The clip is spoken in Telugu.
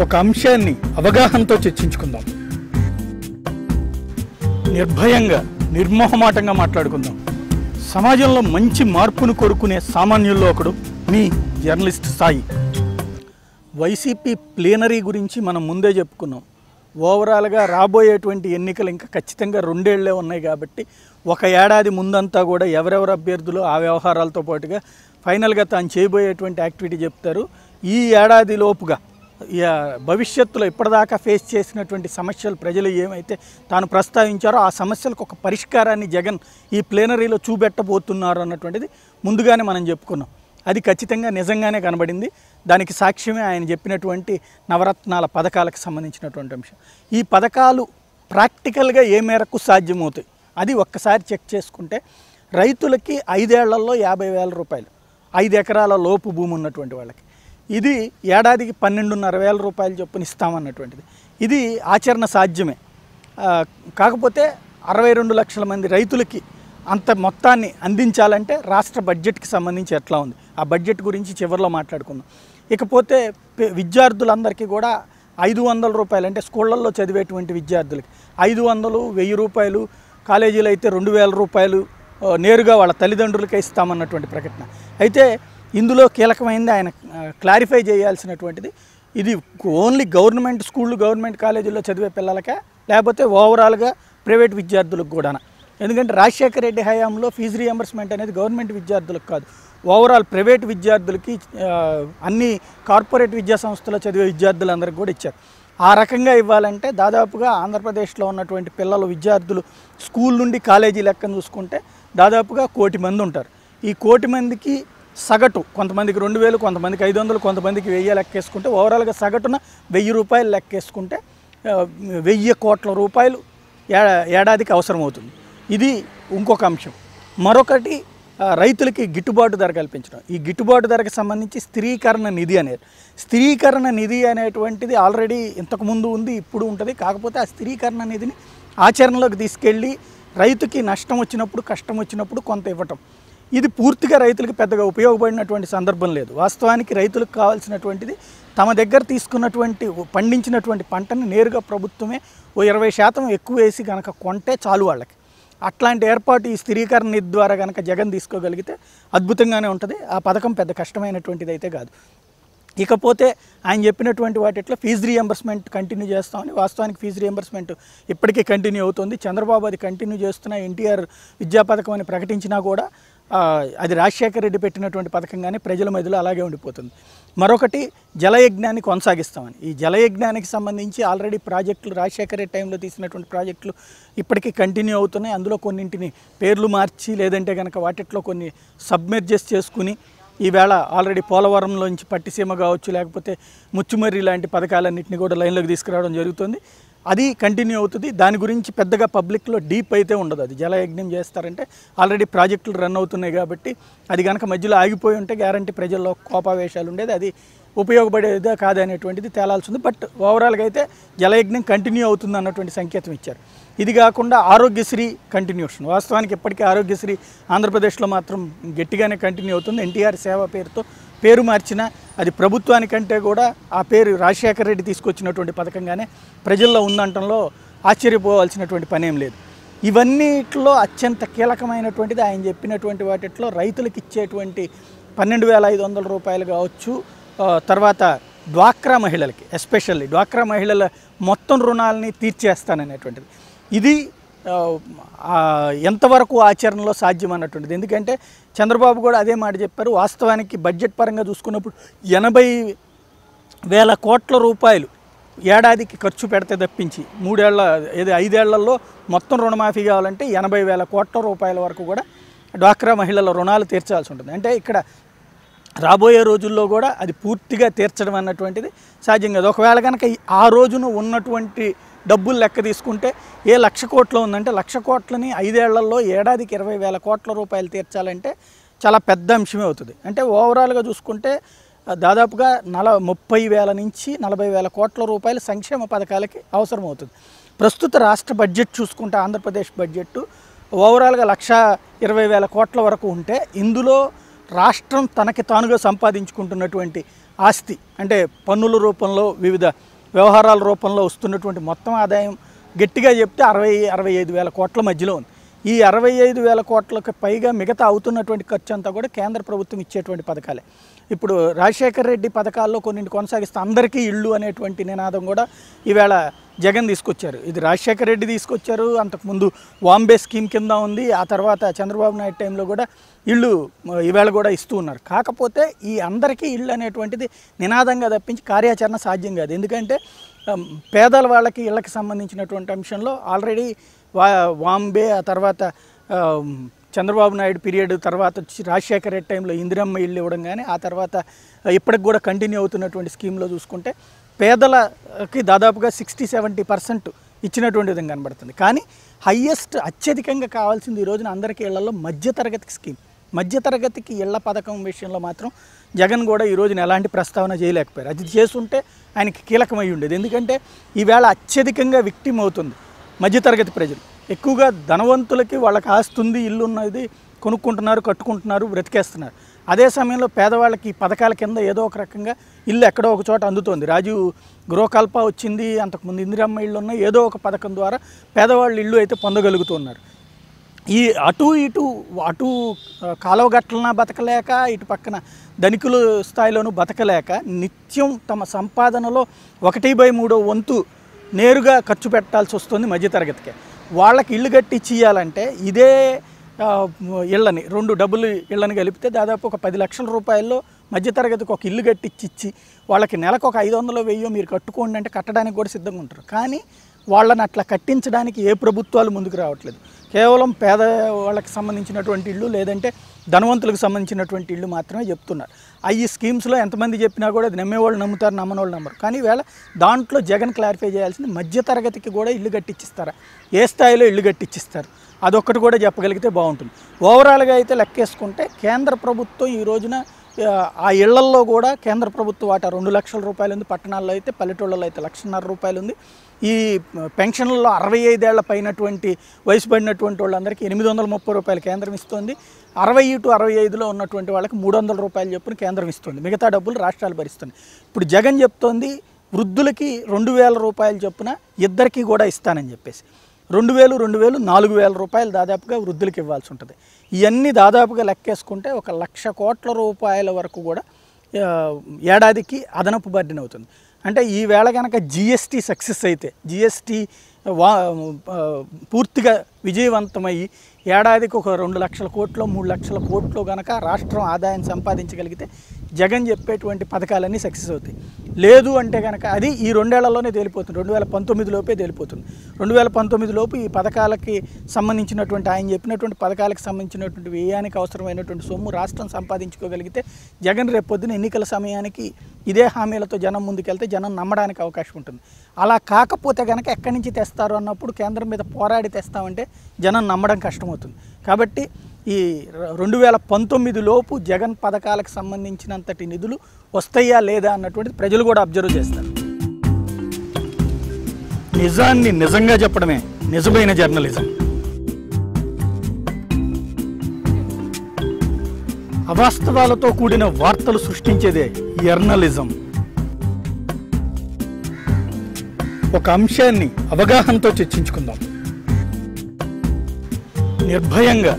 ఒక అంశాన్ని అవగాహనతో చర్చించుకుందాం. నిర్భయంగా నిర్మోహమాటంగా మాట్లాడుకుందాం. సమాజంలో మంచి మార్పును కోరుకునే సామాన్యుల్లో ఒకడు మీ జర్నలిస్ట్ సాయి. వైసీపీ ప్లేనరీ గురించి మనం ముందే చెప్పుకున్నాం. ఓవరాల్గా రాబోయేటువంటి ఎన్నికలు ఇంకా ఖచ్చితంగా రెండేళ్ళే ఉన్నాయి కాబట్టి ఒక ఏడాది ముందంతా కూడా ఎవరెవరు అభ్యర్థులు ఆ వ్యవహారాలతో పాటుగా ఫైనల్గా తాను చేయబోయేటువంటి యాక్టివిటీ చెప్తారు. ఈ ఏడాది లోపుగా భవిష్యత్తులో ఇప్పటిదాకా ఫేస్ చేసినటువంటి సమస్యలు ప్రజలు ఏమైతే తాను ప్రస్తావించారో ఆ సమస్యలకు ఒక పరిష్కారాన్ని జగన్ ఈ ప్లేనరీలో చూపెట్టబోతున్నారు అన్నటువంటిది ముందుగానే మనం చెప్పుకున్నాం. అది ఖచ్చితంగా నిజంగానే కనబడింది. దానికి సాక్ష్యమే ఆయన చెప్పినటువంటి నవరత్నాల పథకాలకు సంబంధించినటువంటి అంశం. ఈ పథకాలు ప్రాక్టికల్గా ఏ మేరకు సాధ్యమవుతాయి? అది ఒక్కసారి చెక్ చేసుకుంటే రైతులకి ఐదేళ్ళలో యాభై వేల రూపాయలు ఐదు ఎకరాల లోపు భూమి ఉన్నటువంటి వాళ్ళకి. ఇది ఏడాదికి పన్నెండున్నర వేల రూపాయలు చొప్పున ఇస్తామన్నటువంటిది. ఇది ఆచరణ సాధ్యమే. కాకపోతే అరవై రెండు లక్షల మంది రైతులకి అంత మొత్తాన్ని అందించాలంటే రాష్ట్ర బడ్జెట్కి సంబంధించి ఎట్లా ఉంది? ఆ బడ్జెట్ గురించి చివరిలో మాట్లాడుకుందాం. ఇకపోతే విద్యార్థులందరికీ కూడా ఐదు వందల రూపాయలు అంటే స్కూళ్ళల్లో చదివేటువంటి విద్యార్థులకి ఐదు వందలు వెయ్యి రూపాయలు కాలేజీలు అయితే రెండు వేల రూపాయలు నేరుగా వాళ్ళ తల్లిదండ్రులకే ఇస్తామన్నటువంటి ప్రకటన. అయితే ఇందులో కీలకమైంది ఆయన క్లారిఫై చేయాల్సినటువంటిది. ఇది ఓన్లీ గవర్నమెంట్ స్కూళ్ళు గవర్నమెంట్ కాలేజీల్లో చదివే పిల్లలకే? లేకపోతే ఓవరాల్గా ప్రైవేట్ విద్యార్థులకు కూడా ఎందుకంటే రాజశేఖర రెడ్డి హయాంలో ఫీజు రియంబర్స్మెంట్ అనేది గవర్నమెంట్ విద్యార్థులకు కాదు. ఓవరాల్ ప్రైవేట్ విద్యార్థులకి అన్ని కార్పొరేట్ విద్యా సంస్థలో చదివే విద్యార్థులందరికీ కూడా ఇచ్చారు. ఆ రకంగా ఇవ్వాలంటే దాదాపుగా ఆంధ్రప్రదేశ్లో ఉన్నటువంటి పిల్లలు విద్యార్థులు స్కూల్ నుండి కాలేజీ లెక్కను చూసుకుంటే దాదాపుగా కోటి మంది ఉంటారు. ఈ కోటి మందికి సగటు కొంతమందికి రెండు వేలు కొంతమందికి ఐదు వందలు కొంతమందికి వెయ్యి లెక్కేసుకుంటే ఓవరాల్గా సగటున వెయ్యి రూపాయలు లెక్కేసుకుంటే వెయ్యి కోట్ల రూపాయలు ఏడాదికి అవసరమవుతుంది. ఇది ఇంకొక అంశం. మరొకటి రైతులకి గిట్టుబాటు ధర కల్పించడం. ఈ గిట్టుబాటు ధరకు సంబంధించి స్థిరీకరణ నిధి అనేది స్థిరీకరణ నిధి అనేటువంటిది ఆల్రెడీ ఇంతకుముందు ఉంది ఇప్పుడు ఉంటుంది. కాకపోతే ఆ స్థిరీకరణ నిధిని ఆచరణలోకి తీసుకెళ్ళి రైతుకి నష్టం వచ్చినప్పుడు కష్టం వచ్చినప్పుడు కొంత ఇవ్వటం. ఇది పూర్తిగా రైతులకు పెద్దగా ఉపయోగపడినటువంటి సందర్భం లేదు. వాస్తవానికి రైతులకు కావాల్సినటువంటిది తమ దగ్గర తీసుకున్నటువంటి పండించినటువంటి పంటని నేరుగా ప్రభుత్వమే ఓ ఇరవై శాతం ఎక్కువ వేసి కనుక కొంటే చాలు వాళ్ళకి. అట్లాంటి ఏర్పాటు ఈ స్థిరీకరణ నిధి ద్వారా కనుక జగన్ తీసుకోగలిగితే అద్భుతంగానే ఉంటుంది. ఆ పథకం పెద్ద కష్టమైనటువంటిది అయితే కాదు. ఇకపోతే ఆయన చెప్పినటువంటి వాటిట్లో ఫీజు రియంబర్స్మెంట్ కంటిన్యూ చేస్తామని వాస్తవానికి ఫీజు రియంబర్స్మెంట్ ఇప్పటికీ కంటిన్యూ అవుతుంది. చంద్రబాబు అది కంటిన్యూ చేస్తున్న ఎన్టీఆర్ విద్యా పథకం అని ప్రకటించినా కూడా అది రాజశేఖర రెడ్డి పెట్టినటువంటి పథకంగానే ప్రజల మధ్యలో అలాగే ఉండిపోతుంది. మరొకటి జలయజ్ఞాన్ని కొనసాగిస్తామని. ఈ జలయజ్ఞానికి సంబంధించి ఆల్రెడీ ప్రాజెక్టులు రాజశేఖర రెడ్డి టైంలో తీసినటువంటి ప్రాజెక్టులు ఇప్పటికీ కంటిన్యూ అవుతున్నాయి. అందులో కొన్నింటిని పేర్లు మార్చి లేదంటే కనుక వాటిట్లో కొన్ని సబ్మెర్జెస్ చేసుకుని ఈవేళ ఆల్రెడీ పోలవరంలోంచి పట్టిసీమ కావచ్చు లేకపోతే ముచ్చుమర్రి లాంటి పథకాలన్నింటినీ కూడా లైన్లోకి తీసుకురావడం జరుగుతుంది. అది కంటిన్యూ అవుతుంది. దాని గురించి పెద్దగా పబ్లిక్లో డీప్ అయితే ఉండదు. అది జలయజ్ఞం చేస్తారంటే ఆల్రెడీ ప్రాజెక్టులు రన్ అవుతున్నాయి కాబట్టి అది కనుక మధ్యలో ఆగిపోయి ఉంటే గ్యారంటీ ప్రజల్లో కోపావేశాలు ఉండేది. అది ఉపయోగపడేదా కాదనేటువంటిది తేలాల్సి ఉంది. బట్ ఓవరాల్గా అయితే జలయజ్ఞం కంటిన్యూ అవుతుంది అన్నటువంటి సంకేతం ఇచ్చారు. ఇది కాకుండా ఆరోగ్యశ్రీ కంటిన్యూషన్. వాస్తవానికి ఇప్పటికీ ఆరోగ్యశ్రీ ఆంధ్రప్రదేశ్లో మాత్రం గట్టిగానే కంటిన్యూ అవుతుంది. ఎన్టీఆర్ సేవ పేరుతో పేరు మార్చిన అది ప్రభుత్వానికంటే కూడా ఆ పేరు రాజశేఖర రెడ్డి తీసుకొచ్చినటువంటి పథకంగానే ప్రజల్లో ఉందంటంలో ఆశ్చర్యపోవాల్సినటువంటి పనేం లేదు. ఇవన్నిట్లో అత్యంత కీలకమైనటువంటిది ఆయన చెప్పినటువంటి వాటిట్లో రైతులకు ఇచ్చేటువంటి పన్నెండు వేల ఐదు వందల రూపాయలు కావచ్చు తర్వాత డ్వాక్రా మహిళలకి ఎస్పెషల్లీ డ్వాక్రా మహిళల మొత్తం రుణాలని తీర్చేస్తాననేటువంటిది. ఇది ఎంతవరకు ఆచరణలో సాధ్యం అన్నటువంటిది ఎందుకంటే చంద్రబాబు కూడా అదే మాట చెప్పారు వాస్తవానికి బడ్జెట్ పరంగా చూసుకున్నప్పుడు ఎనభై వేల కోట్ల రూపాయలు ఏడాదికి ఖర్చు పెడితే తప్పించి మూడేళ్ళ ఏదో ఐదేళ్ళలో మొత్తం రుణమాఫీ కావాలంటే ఎనభై వేల కోట్ల రూపాయల వరకు కూడా డ్వాక్రా మహిళల రుణాలు తీర్చాల్సి ఉంటుంది. అంటే ఇక్కడ రాబోయే రోజుల్లో కూడా అది పూర్తిగా తీర్చడం అన్నటువంటిది సాధ్యం కాదు. ఒకవేళ కనుక ఈ- ఆ రోజున ఉన్నటువంటి డబ్బులు లెక్క తీసుకుంటే ఏ లక్ష కోట్లు ఉందంటే లక్ష కోట్లని ఐదేళ్ళలో ఏడాదికి ఇరవై వేల కోట్ల రూపాయలు తీర్చాలంటే చాలా పెద్ద అంశమే అవుతుంది. అంటే ఓవరాల్గా చూసుకుంటే దాదాపుగా నల ముప్పై వేల నుంచి నలభై వేల కోట్ల రూపాయలు సంక్షేమ పథకాలకి అవసరం అవుతుంది. ప్రస్తుత రాష్ట్ర బడ్జెట్ చూసుకుంటే ఆంధ్రప్రదేశ్ బడ్జెట్ ఓవరాల్గా లక్ష ఇరవై వేల కోట్ల వరకు ఉంటే ఇందులో రాష్ట్రం తనకి తానుగా సంపాదించుకుంటున్నటువంటి ఆస్తి అంటే పన్నుల రూపంలో వివిధ వ్యవహారాల రూపంలో వస్తున్నటువంటి మొత్తం ఆదాయం గట్టిగా చెప్తే అరవై అరవై ఐదు వేల కోట్ల మధ్యలో ఉంది. ఈ అరవై ఐదు వేల కోట్లకు పైగా మిగతా అవుతున్నటువంటి ఖర్చు అంతా కూడా కేంద్ర ప్రభుత్వం ఇచ్చేటువంటి పథకాలే. ఇప్పుడు రాజశేఖర్ రెడ్డి పథకాల్లో కొన్ని కొనసాగిస్తే అందరికీ ఇళ్ళు అనేటువంటి నినాదం కూడా ఈవేళ జగన్ తీసుకొచ్చారు. ఇది రాజశేఖర రెడ్డి తీసుకొచ్చారు. అంతకుముందు వాంబే స్కీమ్ కింద ఉంది. ఆ తర్వాత చంద్రబాబు నాయుడు టైంలో కూడా ఇళ్ళు ఈవేళ కూడా ఇస్తూ ఉన్నారు. కాకపోతే ఈ అందరికీ ఇళ్ళు అనేటువంటిది నినాదంగా తప్పించి కార్యాచరణ సాధ్యం కాదు. ఎందుకంటే పేదల వాళ్ళకి ఇళ్ళకి సంబంధించినటువంటి అంశంలో ఆల్రెడీ వా వాంబే ఆ తర్వాత చంద్రబాబు నాయుడు పీరియడ్ తర్వాత వచ్చి రాజశేఖర రెడ్డి టైంలో ఇందిరమ్మ ఇల్లు ఇవ్వడం కానీ ఆ తర్వాత ఇప్పటికి కూడా కంటిన్యూ అవుతున్నటువంటి స్కీమ్లో చూసుకుంటే పేదలకి దాదాపుగా సిక్స్టీ సెవెంటీ పర్సెంట్ ఇచ్చినటువంటి విధంగా కనబడుతుంది. కానీ హయ్యెస్ట్ అత్యధికంగా కావాల్సింది ఈ రోజున అందరికీ ఇళ్ళలో మధ్యతరగతి స్కీమ్. మధ్యతరగతికి ఇళ్ళ పథకం విషయంలో మాత్రం జగన్ కూడా ఈ రోజున ఎలాంటి ప్రస్తావన చేయలేకపోయారు. అది చేస్తుంటే ఆయనకి కీలకమై ఉండేది. ఎందుకంటే ఈవేళ అత్యధికంగా విక్టిమ్ అవుతుంది మధ్యతరగతి ప్రజలు. ఎక్కువగా ధనవంతులకి వాళ్ళకి ఆస్తుంది ఇల్లు ఉన్నది కొనుక్కుంటున్నారు కట్టుకుంటున్నారు బ్రతికేస్తున్నారు. అదే సమయంలో పేదవాళ్ళకి ఈ పథకాల కింద ఏదో ఒక రకంగా ఇల్లు ఎక్కడో ఒక చోట అందుతోంది. రాజీవ్ గృహకల్ప వచ్చింది అంతకుముందు ఇందిరమ్మ ఇళ్ళు ఉన్నాయి ఏదో ఒక పథకం ద్వారా పేదవాళ్ళు ఇల్లు అయితే పొందగలుగుతున్నారు. ఈ అటు ఇటు అటు ఆ, కాలువగట్లన బతకలేక ఇటు పక్కన ధనికుల స్థాయిలోనూ బతకలేక నిత్యం తమ సంపాదనలో ఒకటి బై మూడో వంతు నేరుగా ఖర్చు పెట్టాల్సి వస్తుంది మధ్యతరగతికి. వాళ్ళకి ఇల్లు గట్టి ఇవ్వాలంటే ఇదే ఇళ్ళని రెండు డబ్బులు ఇళ్ళని కలిపితే దాదాపు ఒక పది లక్షల రూపాయల్లో మధ్యతరగతికి ఒక ఇల్లు కట్టించి ఇచ్చి వాళ్ళకి నెలకు ఒక ఐదు వందలు వెయ్యో మీరు కట్టుకోండి అంటే కట్టడానికి కూడా సిద్ధంగా ఉంటారు. కానీ వాళ్ళని అట్లా కట్టించడానికి ఏ ప్రభుత్వాలు ముందుకు రావట్లేదు. కేవలం పేద వాళ్ళకి సంబంధించినటువంటి ఇళ్ళు లేదంటే ధనవంతులకు సంబంధించినటువంటి ఇళ్ళు మాత్రమే చెప్తున్నారు. అవి స్కీమ్స్లో ఎంతమంది చెప్పినా కూడా అది నమ్మేవాళ్ళు నమ్ముతారు నమ్మని వాళ్ళు నమ్మరు. కానీ వేళ దాంట్లో జగన్ క్లారిఫై చేయాల్సింది మధ్యతరగతికి కూడా ఇల్లు కట్టించిస్తారా ఏ స్థాయిలో ఇల్లు కట్టించిస్తారు అదొక్కటి కూడా చెప్పగలిగితే బాగుంటుంది. ఓవరాల్గా అయితే లెక్కేసుకుంటే కేంద్ర ప్రభుత్వం ఈ రోజున ఆ, ఇళ్ళల్లో కూడా కేంద్ర ప్రభుత్వ వాటా రెండు లక్షల రూపాయలు ఉంది. పట్టణాల్లో అయితే పల్లెటూళ్ళలో అయితే లక్షన్నర రూపాయలు ఉంది. ఈ పెన్షన్లలో అరవై ఐదేళ్ళ పైనటువంటి వయసు పడినటువంటి వాళ్ళందరికీ ఎనిమిది వందల ముప్పై రూపాయలు కేంద్రం ఇస్తుంది. అరవై టు అరవై ఐదులో ఉన్నటువంటి వాళ్ళకి మూడు వందల రూపాయలు చొప్పున కేంద్రం ఇస్తుంది. మిగతా డబ్బులు రాష్ట్రాలు భరిస్తుంది ఇప్పుడు జగన్ చెప్తోంది వృద్ధులకి రెండు వేల రూపాయలు చొప్పున ఇద్దరికీ కూడా ఇస్తానని చెప్పేసి. రెండు వేలు రెండు వేలు నాలుగు వేల రూపాయలు దాదాపుగా వృద్ధులకు ఇవ్వాల్సి ఉంటుంది. ఇవన్నీ దాదాపుగా లెక్కేసుకుంటే ఒక లక్ష కోట్ల రూపాయల వరకు కూడా ఏడాదికి అదనపు బర్డెన్ అవుతుంది. అంటే ఈవేళ కనుక జిఎస్టీ సక్సెస్ అయితే జిఎస్టీ వా పూర్తిగా విజయవంతమయ్యి ఏడాదికి ఒక రెండు లక్షల కోట్లు మూడు లక్షల కోట్లు కనుక రాష్ట్రం ఆదాయం సంపాదించగలిగితే జగన్ చెప్పేటువంటి పథకాలన్నీ సక్సెస్ అవుతాయి. లేదు అంటే కనుక అది ఈ రెండేళ్ళలోనే తేలిపోతుంది. రెండు వేల పంతొమ్మిది లోపే తేలిపోతుంది. రెండు వేల పంతొమ్మిది లోపు ఈ పథకాలకి సంబంధించినటువంటి ఆయన చెప్పినటువంటి పథకాలకు సంబంధించినటువంటి వ్యయానికి అవసరమైనటువంటి సొమ్ము రాష్ట్రం సంపాదించుకోగలిగితే జగన్ రేపొద్దున ఎన్నికల సమయానికి ఇదే హామీలతో జనం ముందుకెళ్తే జనం నమ్మడానికి అవకాశం ఉంటుంది. అలా కాకపోతే కనుక ఎక్కడి నుంచి తెస్తారు అన్నప్పుడు కేంద్రం మీద పోరాడి తెస్తామంటే జనం నమ్మడం కష్టమవుతుంది. కాబట్టి ఈ రెండు వేల పంతొమ్మిది లోపు జగన్ పథకాలకు సంబంధించినంతటి నిధులు వస్తాయా లేదా అన్నటువంటిది ప్రజలు కూడా అబ్జర్వ్ చేస్తారు. నిజాన్ని నిజంగా చెప్పడమే నిజమైన జర్నలిజం. అవాస్తవాలతో కూడిన వార్తలు సృష్టించేదే జర్నలిజం. ఒక అంశాన్ని అవగాహనతో చర్చించుకుందాం. నిర్భయంగా